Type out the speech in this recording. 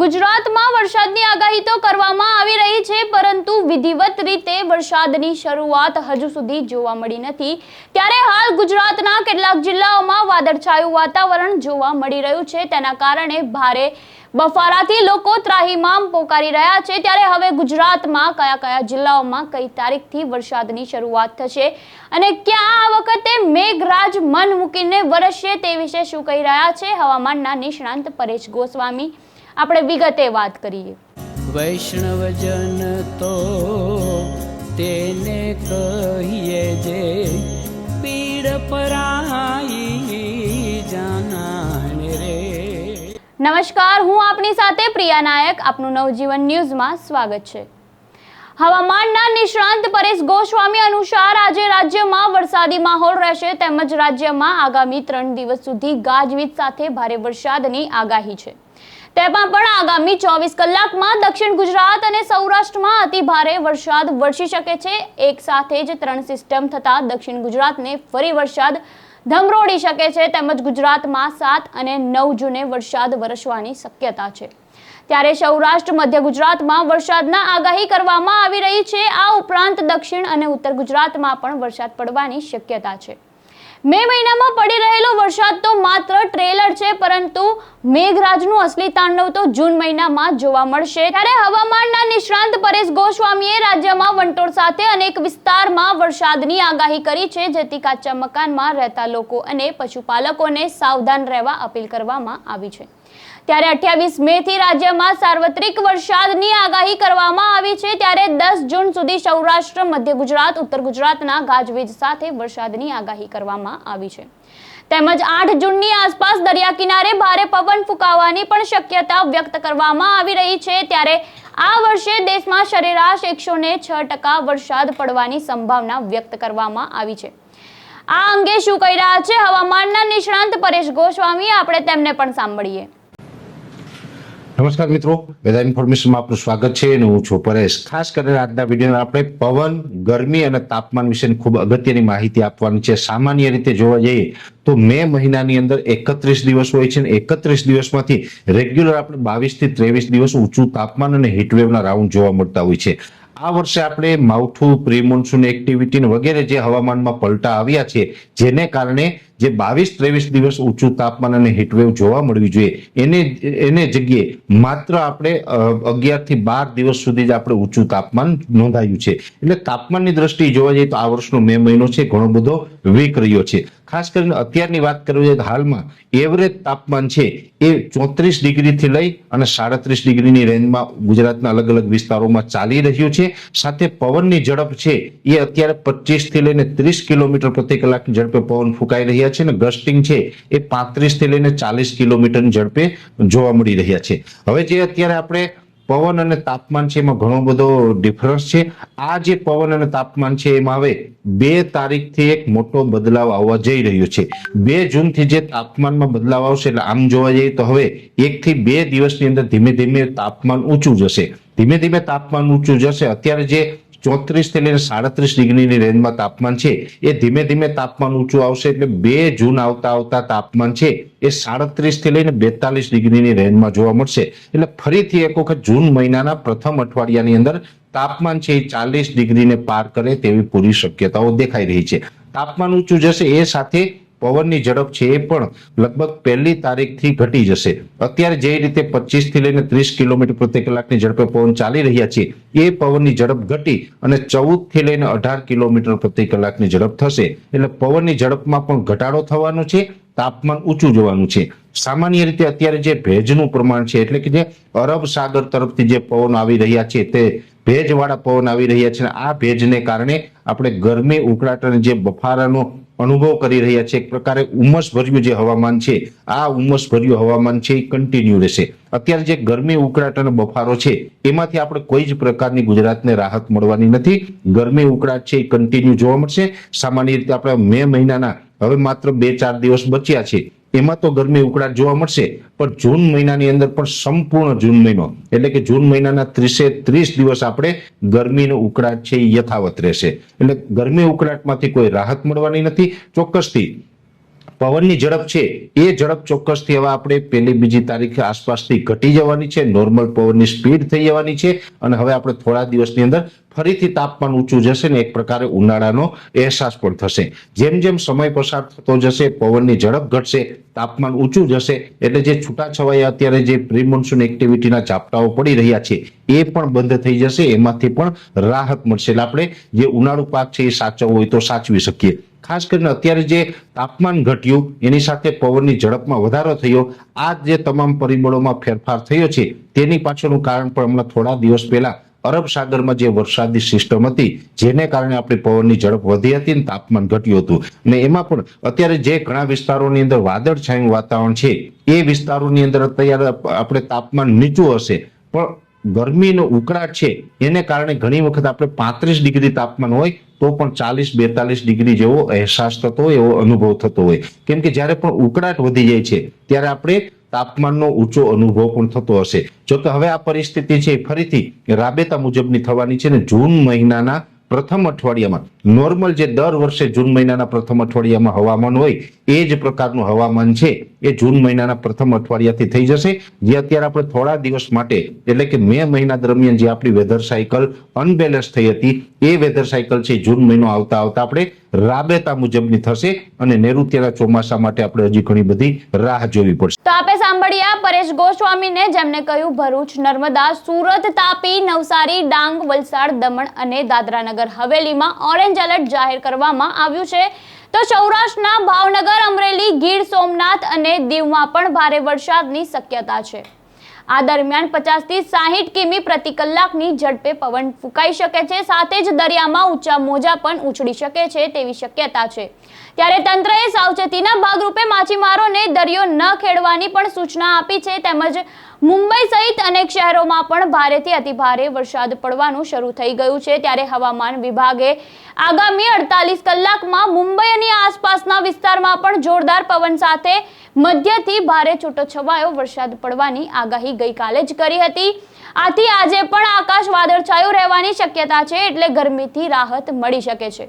ગુજરાતમાં વરસાદની આગાહી તો કરવામાં આવી રહી છે, પરંતુ વિધિવત રીતે વરસાદની શરૂઆત હજુ સુધી જોવા મળી નથી. ત્યારે હાલ ગુજરાતના કેટલાક જિલ્લાઓમાં વાદળછાયું વાતાવરણ જોવા મળી રહ્યું છે. તેના કારણે ભારે બફારાથી લોકો ત્રાહીમામ પોકારી રહ્યા છે ત્યારે હવે ગુજરાતમાં કયા કયા જિલ્લાઓમાં કઈ તારીખથી વરસાદની શરૂઆત થશે અને ક્યાં આ વખતે મેઘરાજ મન મૂકીને વરસશે તે વિશે શું કહી રહ્યા છે હવામાનના નિષ્ણાંત પરેશ ગોસ્વામી? આપણે વિગતે વાત કરીએ. વૈષ્ણવજન તો તેને કહીએ જે પીડ પરાઈ નમસ્કાર, હું આપની સાથે પ્રિયા નાયક. આપનું નવજીવન ન્યૂઝમાં સ્વાગત છે. હવામાનના નિષ્ણાંત પરેશ ગોસ્વામી અનુસાર આજે રાજ્યમાં વરસાદી માહોલ રહેશે તેમજ રાજ્યમાં આગામી ત્રણ દિવસ સુધી ગાજવીજ સાથે ભારે વરસાદની આગાહી છે. તેમાં પણ આગામી ચોવીસ કલાકમાં દક્ષિણ ગુજરાત અને સૌરાષ્ટ્રમાં અતિ ભારે વરસાદ વરસી શકે છે. એક સાથે જ ત્રણ સિસ્ટમ થતા દક્ષિણ ગુજરાતને ફરી વરસાદ ધમરોડી શકે છે તેમજ ગુજરાતમાં સાત અને નવ જૂને વરસાદ વરસવાની શક્યતા છે. ત્યારે સૌરાષ્ટ્ર, મધ્ય ગુજરાતમાં વરસાદના આગાહી કરવામાં આવી રહી છે. આ ઉપરાંત દક્ષિણ અને ઉત્તર ગુજરાતમાં પણ વરસાદ પડવાની શક્યતા છે. મે મહિનામાં પડી રહેલો વરસાદ તો માત્ર ટ્રેલર છે, પરંતુ મેઘરાજનું અસલી તાંડવ તો જૂન મહિનામાં જોવા મળશે. ત્યારે હવામાનના નિષ્ણાંત પરેશ ગોસ્વામીએ રાજ્યમાં વંટોળ સાથે અનેક વિસ્તારમાં વરસાદની આગાહી કરી છે, જેથી કાચા મકાનમાં રહેતા લોકો અને પશુપાલકોને સાવધાન રહેવા અપીલ કરવામાં આવી છે. ત્યારે અઠ્યાવીસ મે થી રાજ્યમાં સાર્વત્રિક વરસાદની આગાહી કરવામાં આવી છે. ત્યારે દસ જૂન સુધી સૌરાષ્ટ્ર, મધ્ય ગુજરાત, ઉત્તર ગુજરાતના ગાજવીજ સાથે વરસાદની આગાહી કરવામાં આવી છે. તેમજ આઠ જૂનની આસપાસ દરિયા કિનારે ભારે પવન ફૂંકાવાની પણ શક્યતા વ્યક્ત કરવામાં આવી રહી છે. ત્યારે આ વર્ષે દેશમાં સરેરાશ એકસો છ ટકા વરસાદ પડવાની સંભાવના વ્યક્ત કરવામાં આવી છે. આ અંગે શું કહી રહ્યા છે? હવામાનના નિષ્ણાંત પરેશ ગોસ્વામી, આપણે તેમને પણ સાંભળીએ. નમસ્કાર મિત્રો, વેધર ઇન્ફોર્મેશનમાં આપનું સ્વાગત છે અને હું છું પરેશ. ખાસ કરીને આજના વિડીયોમાં આપણે પવન, ગરમી અને તાપમાન વિશેની ખૂબ અગત્યની માહિતી આપવાની છે. સામાન્ય રીતે જોવા જઈએ તો મે મહિનાની અંદર એકત્રીસ દિવસ હોય છે અને એકત્રીસ દિવસમાંથી રેગ્યુલર આપણે બાવીસથી ત્રેવીસ દિવસ ઊંચું તાપમાન અને હીટવેવના રાઉન્ડ જોવા મળતા હોય છે. આ વર્ષે આપણે માવઠું પ્રી મોન્સૂન એક્ટિવિટી વગેરે જે હવામાનમાં પલટા આવ્યા છે, જેને કારણે જે બાવીસ, ત્રેવીસ દિવસ ઊંચું તાપમાન અને હીટવેવ જોવા મળવી જોઈએ. એને એને જગ્યાએ માત્ર આપણે અગિયારથી બાર દિવસ સુધી જ આપણે ઊંચું તાપમાન નોંધાયું છે. એટલે તાપમાનની દ્રષ્ટિએ જોવા જઈએ તો આ વર્ષનો મે મહિનો છે, ઘણો બધો વીક રહ્યો છે. ખાસ કરીને અત્યારની વાત કરવી જોઈએ હાલમાં એવરેજ તાપમાન છે એ ચોત્રીસ ડિગ્રીથી લઈ અને સાડત્રીસ ડિગ્રીની રેન્જમાં ગુજરાતના અલગ અલગ વિસ્તારોમાં ચાલી રહ્યું છે. સાથે પવનની ઝડપ છે એ અત્યારે પચીસથી લઈને ત્રીસ કિલોમીટર પ્રતિ કલાકની ઝડપે પવન ફૂંકાઈ રહ્યા છે અને ગસ્ટિંગ છે એ પાંત્રીસથી લઈને ચાલીસ કિલોમીટરની ઝડપે જોવા મળી રહ્યા છે. હવે જે અત્યારે આપણે પવન અને તાપમાન છે એમાં ઘણો બધો ડિફરન્સ છે. આ જે પવન અને તાપમાન છે એમાં હવે બે તારીખથી એક મોટો બદલાવ આવવા જઈ રહ્યો છે. બે જૂનથી જે તાપમાનમાં બદલાવ આવશે એટલે આમ જોવા જઈએ તો હવે એકથી બે દિવસની અંદર ધીમે ધીમે તાપમાન ઊંચું જશે. ધીમે ધીમે તાપમાન ઊંચું જશે. અત્યારે જે ચોત્રીસથી લઈને સાડત્રીસ ડિગ્રીની રેન્જમાં તાપમાન છે. એ ધીમે ધીમે તાપમાન ઊંચું આવશે એટલે બે જૂન આવતા આવતા તાપમાન છે એ સાડત્રીસથી લઈને બેતાલીસ ડિગ્રીની રેન્જમાં જોવા મળશે. એટલે ફરીથી એક વખત જૂન મહિનાના પ્રથમ અઠવાડિયાની અંદર તાપમાન છે એ ચાલીસ ડિગ્રીને પાર કરે તેવી પૂરી શક્યતાઓ દેખાઈ રહી છે. તાપમાન ઊંચું જશે એ સાથે પવનની ઝડપ છે એ પણ લગભગ પહેલી તારીખથી ઘટી જશે. અત્યારે જે રીતે પચીસથી લઈને ત્રીસ કિલોમીટર પ્રતિ કલાકની ઝડપે પવન ચાલી રહ્યા છે, એ પવનની ઝડપ ઘટી અને ચૌદથી લઈને અઢાર કિલોમીટર પ્રતિ કલાકની ઝડપ થશે. એટલે પવનની ઝડપમાં પણ ઘટાડો થવાનો છે, તાપમાન ઊંચું જવાનું છે. સામાન્ય રીતે અત્યારે જે ભેજનું પ્રમાણ છે, એટલે કે જે અરબ સાગર તરફથી જે પવન આવી રહ્યા છે, તે ભેજવાળા પવન આવી રહ્યા છે. આ ભેજને કારણે આપણે ગરમી, ઉકળાટ અને જે બફારાનો અનુભવ કરી રહ્યા છે. એક પ્રકારે ઉમસભર્યું જે હવામાન છે, આ ઉમસભર્યું હવામાન છે એ કન્ટિન્યુ રહેશે. અત્યારે જે ગરમી, ઉકળાટ અને બફારો છે, એમાંથી આપણે કોઈ જ પ્રકારની ગુજરાતને રાહત મળવાની નથી. ગરમી, ઉકળાટ છે એ કન્ટિન્યુ જોવા મળશે. સામાન્ય રીતે આપણે મે મહિનાના હવે માત્ર બે ચાર દિવસ બચ્યા છે. એમાં તો ગરમી ઉકળાટ જોવા મળશે, પણ જૂન મહિનાની અંદર પણ સંપૂર્ણ જૂન મહિનો. એટલે કે જૂન મહિનાના ત્રીસે ત્રીસ દિવસ આપણે ગરમીનો ઉકળાટ છે યથાવત રહેશે. એટલે ગરમી ઉકળાટમાંથી કોઈ રાહત મળવાની નથી. ચોક્કસથી પવનની ઝડપ છે, એ ઝડપ ચોક્કસથી હવે આપણે પહેલી બીજી તારીખે આસપાસથી ઘટી જવાની છે નોર્મલ પવનની સ્પીડ થઈ જવાની છે અને હવે આપણે થોડા દિવસની અંદર ફરીથી તાપમાન ઊંચું જશે ને એક પ્રકારે ઉનાળાનો અહેસાસ પણ થશે. જેમ જેમ સમય પસાર થતો જશે, પવનની ઝડપ ઘટશે, તાપમાન ઊંચું જશે, એટલે જે છૂટાછવાયા અત્યારે જે પ્રી મોન્સૂન એક્ટિવિટીના ઝાપટાઓ પડી રહ્યા છે, એ પણ બંધ થઈ જશે, એમાંથી પણ રાહત મળશે. એટલે આપણે જે ઉનાળુ પાક છે એ સાચવવો હોય તો સાચવી શકીએ. ખાસ કરીને અત્યારે જે તાપમાન ઘટ્યું, એની સાથે પવનની ઝડપમાં વધારો થયો, આ જે તમામ પરિબળોમાં ફેરફાર થયો છે, તેની પાછળનું કારણ પણ હમણાં થોડા દિવસ પહેલા અરબ સાગરમાં જે વરસાદી સિસ્ટમ હતી, જેને કારણે આપણી પવનની ઝડપ વધી હતી અને તાપમાન ઘટ્યું હતું. અને એમાં પણ અત્યારે જે ઘણા વિસ્તારોની અંદર વાદળછાયું વાતાવરણ છે, એ વિસ્તારોની અંદર અત્યારે આપણે તાપમાન નીચું હશે. પણ ગરમીનો ઉકળાટ છે, એને કારણે ઘણી વખત આપણે પાંત્રીસ ડિગ્રી તાપમાન હોય, તો પણ ચાલીસ બેતાલીસ ડિગ્રી જેવો અહેસાસ થતો હોય, એવો અનુભવ થતો હોય. કેમ કે જ્યારે પણ ઉકળાટ વધી જાય છે, ત્યારે આપણે તાપમાનનો ઊંચો અનુભવ પણ થતો હશે. જો કે હવે આ પરિસ્થિતિ છે ફરીથી રાબેતા મુજબની થવાની છે ને જૂન મહિનાના પ્રથમ અઠવાડિયામાં નોર્મલ જે દર વર્ષે જૂન મહિનાના પ્રથમ અઠવાડિયામાં હવામાન હોય, એ જ પ્રકારનું હવામાન છે, એ જૂન મહિનાના પ્રથમ અઠવાડિયાથી થઈ જશે. જે અત્યારે આપણે થોડા દિવસ માટે, એટલે કે મે મહિના દરમિયાન જે આપણી વેધર સાયકલ અનબેલેન્સ થઈ હતી, એ વેધર સાયકલ છે, જૂન મહિનો આવતા આવતા આપણે રાબેતા મુજબની થશે અને નૈઋત્યના ચોમાસા માટે આપણે હજી ઘણી બધી રાહ જોવી પડશે. તો આપે સાંભળ્યા પરેશ ગોસ્વામીને જેમને કહ્યું, ભરૂચ, નર્મદા, સુરત, તાપી, નવસારી, ડાંગ, વલસાડ, દમણ અને દાદરાનગર હવેલીમાં ઓરેન્જ એલર્ટ જાહેર કરવામાં આવ્યું છે. તો સૌરાષ્ટ્રના ભાવનગર, અમરેલી, ગીર સોમનાથ અને દીવમાં પણ ભારે વરસાદની શક્યતા છે. આ દરમિયાન પચાસથી સાહીઠ કિમી પ્રતિ કલાકની ઝડપે પવન ફૂંકાઈ શકે છે. સાથે જ દરિયામાં ઊંચા મોજા પણ ઉછળી શકે છે તેવી શક્યતા છે. ત્યારે તંત્રએ સાવચેતીના ભાગરૂપે માછીમારોને દરિયો ન ખેડવાની પણ સૂચના આપી છે. તેમજ મુંબઈ સહિત અનેક શહેરોમાં પણ ભારેથી અતિભારે વરસાદ પડવાનું શરૂ થઈ ગયું છે. ત્યારે હવામાન વિભાગે આગામી અડતાલીસ કલાકમાં મુંબઈ અને આસપાસના વિસ્તારમાં પણ જોરદાર પવન સાથે મધ્યથી ભારે છૂટોછવાયો વરસાદ પડવાની આગાહી ગઈકાલે જ કરી હતી. આથી આજે પણ આકાશ વાદળછાયું રહેવાની શક્યતા છે એટલે ગરમીથી રાહત મળી શકે છે.